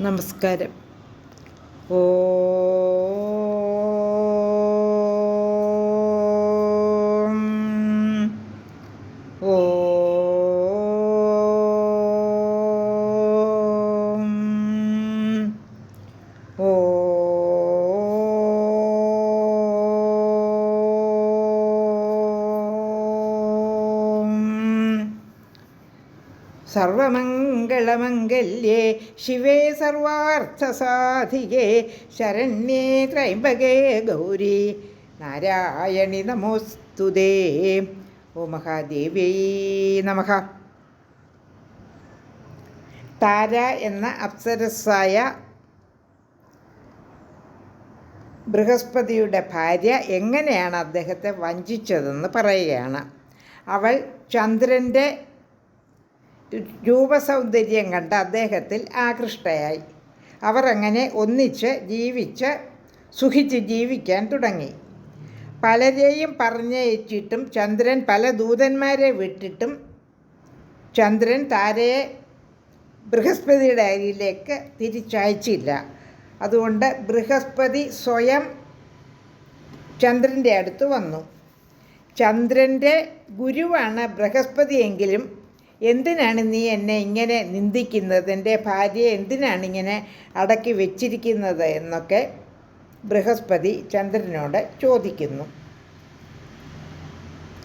നമസ്കാരം. ഓ സർവമംഗളമംഗല്യേ ശിവേ സർവാർത്ഥസാധികേ ശരണ്യേ ത്രൈംബകേ ഗൗരി. നാരായണി നമോസ്തുതേ ഓ മഹാദേവ്യൈ നമ. താര എന്ന അപ്സരസായ ബൃഹസ്പതിയുടെ ഭാര്യ എങ്ങനെയാണ് അദ്ദേഹത്തെ വഞ്ചിച്ചതെന്ന് പറയുകയാണ്. അവൾ ചന്ദ്രന്റെ രൂപസൗന്ദര്യം കണ്ട് അദ്ദേഹത്തിൽ ആകൃഷ്ടയായി. അവർ അങ്ങനെ ഒന്നിച്ച് ജീവിച്ച് സുഖിച്ച് ജീവിക്കാൻ തുടങ്ങി. പലരെയും പറഞ്ഞയച്ചിട്ടും ചന്ദ്രൻ പല ദൂതന്മാരെ വിട്ടിട്ടും ചന്ദ്രൻ താരയെ ബൃഹസ്പതിയുടെ അരിയിലേക്ക് തിരിച്ചയച്ചില്ല. അതുകൊണ്ട് ബൃഹസ്പതി സ്വയം ചന്ദ്രന്റെ അടുത്ത് വന്നു. ചന്ദ്രന്റെ ഗുരുവാണ് ബൃഹസ്പതിയെങ്കിലും എന്തിനാണ് നീ എന്നെ ഇങ്ങനെ നിന്ദിക്കുന്നത്? എന്റെ ഭാര്യയെ എന്തിനാണ് ഇങ്ങനെ അടക്കി വെച്ചിരിക്കുന്നത്? എന്നൊക്കെ ബൃഹസ്പതി ചന്ദ്രനോട് ചോദിക്കുന്നു.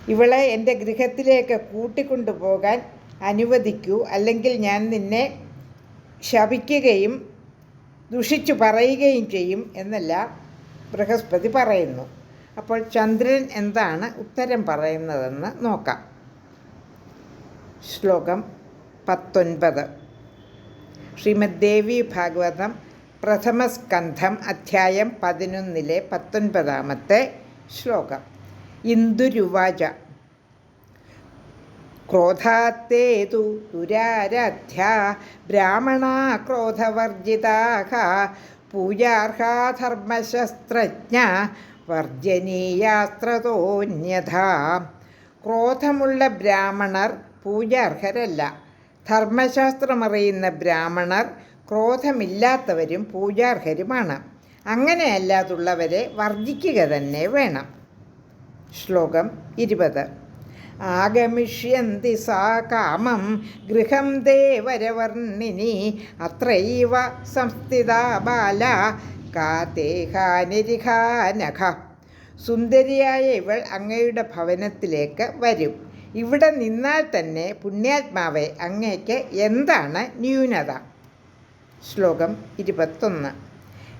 ഇവളെ എന്റെ ഗൃഹത്തിലേക്ക് കൂട്ടിക്കൊണ്ടുപോകാൻ അനുവദിക്കൂ. അല്ലെങ്കിൽ ഞാൻ നിന്നെ ശപിക്കുകയും ദുഷിച്ചു പറയുകയും ചെയ്യും എന്നല്ല ബൃഹസ്പതി പറയുന്നു. അപ്പോൾ ചന്ദ്രൻ എന്താണ് ഉത്തരം പറയുന്നതെന്ന് നോക്കാം. ശ്ലോകം പത്തൊൻപത്. ശ്രീമദ് ദേവി ഭാഗവതം പ്രഥമസ്കന്ധം അധ്യായം പതിനൊന്നിലെ പത്തൊൻപതാമത്തെ ശ്ലോകം. ഇന്ദുരുവാച. ക്രോധാത്തേതു ദുരാരധ്യാ ബ്രാഹ്മണാ ക്രോധവർജിതാഹ പൂജാർഹാ വർജനീയാസ്ത്രതോന്യഥാ. ക്രോധമുള്ള ബ്രാഹ്മണർ പൂജാർഹരല്ല. ധർമ്മശാസ്ത്രമറിയുന്ന ബ്രാഹ്മണർ ക്രോധമില്ലാത്തവരും പൂജാർഹരുമാണ്. അങ്ങനെയല്ലാതുള്ളവരെ വർജിക്കുക തന്നെ വേണം. ശ്ലോകം ഇരുപത്. ആഗമിഷ്യന്തി സാ കാമം ഗൃഹം ദേവരവർണിനി അത്രൈവ സംസ്ഥിത ബാല കാതേഹാനിരിഹാനഖ സുന്ദരിയായ ഇവൾ അങ്ങയുടെ ഭവനത്തിലേക്ക് വരും. ഇവിടെ നിന്നാൽ തന്നെ പുണ്യാത്മാവെ അങ്ങേക്ക് എന്താണ് ന്യൂനത? ശ്ലോകം ഇരുപത്തൊന്ന്.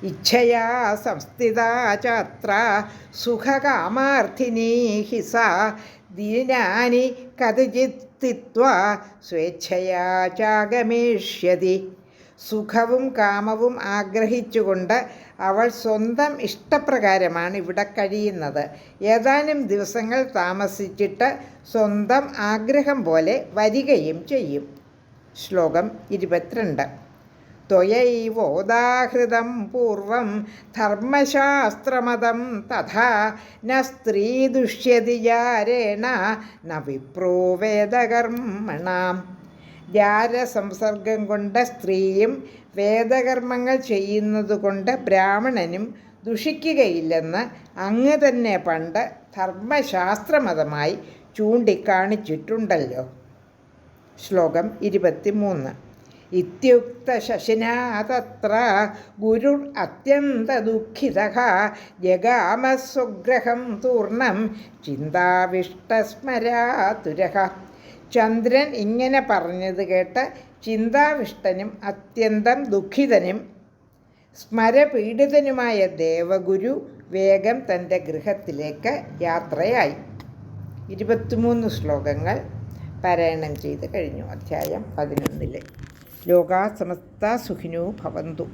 ഇച്ഛയാ സംസ്ഥിത ചാത്ര സുഖകാമാർത്ഥിനീ ഹി സാ ദീനാനി കഥചിത്തിത്വ സ്വേച്ഛയാ ചാഗമേഷ്യതി. സുഖവും കാമവും ആഗ്രഹിച്ചുകൊണ്ട് അവൾ സ്വന്തം ഇഷ്ടപ്രകാരമാണ് ഇവിടെ കഴിയുന്നത്. ഏതാനും ദിവസങ്ങൾ താമസിച്ചിട്ട് സ്വന്തം ആഗ്രഹം പോലെ വരികയും ചെയ്യും. ശ്ലോകം ഇരുപത്തിരണ്ട്. ത്വയൈവോദാഹൃതം പൂർവം ധർമ്മശാസ്ത്രമതം തഥാ ന സ്ത്രീ ദുഷ്യതിചാരേണ ന വിപ്രോ വേദകർമ്മണാം. ജാരസംസർഗം കൊണ്ട സ്ത്രീയും വേദകർമ്മങ്ങൾ ചെയ്യുന്നതുകൊണ്ട് ബ്രാഹ്മണനും ദുഷിക്കുകയില്ലെന്ന് അങ്ങ് തന്നെ പണ്ട് ധർമ്മശാസ്ത്രമതമായി ചൂണ്ടിക്കാണിച്ചിട്ടുണ്ടല്ലോ. ശ്ലോകം ഇരുപത്തിമൂന്ന്. ഇത്യുക്ത ശശിനാ തത്ര ഗുരു അത്യന്ത ദുഃഖിത ജഗാമസ്വഗ്രഹം തൂർണം ചിന്താവിഷ്ടസ്മരാതുര ചന്ദ്രൻ ഇങ്ങനെ പറഞ്ഞത് കേട്ട ചിന്താവിഷ്ടനും അത്യന്തം ദുഃഖിതനും. സ്മരപീഡിതനുമായ ദേവഗുരു വേഗം തന്റെ ഗൃഹത്തിലേക്ക് യാത്രയായി. ഇരുപത്തിമൂന്ന് ശ്ലോകങ്ങൾ പാരായണം ചെയ്ത് കഴിഞ്ഞു. അധ്യായം പതിനൊന്നിലെ. ലോകാസമസ്ത സുഖിനോ ഭവന്തു.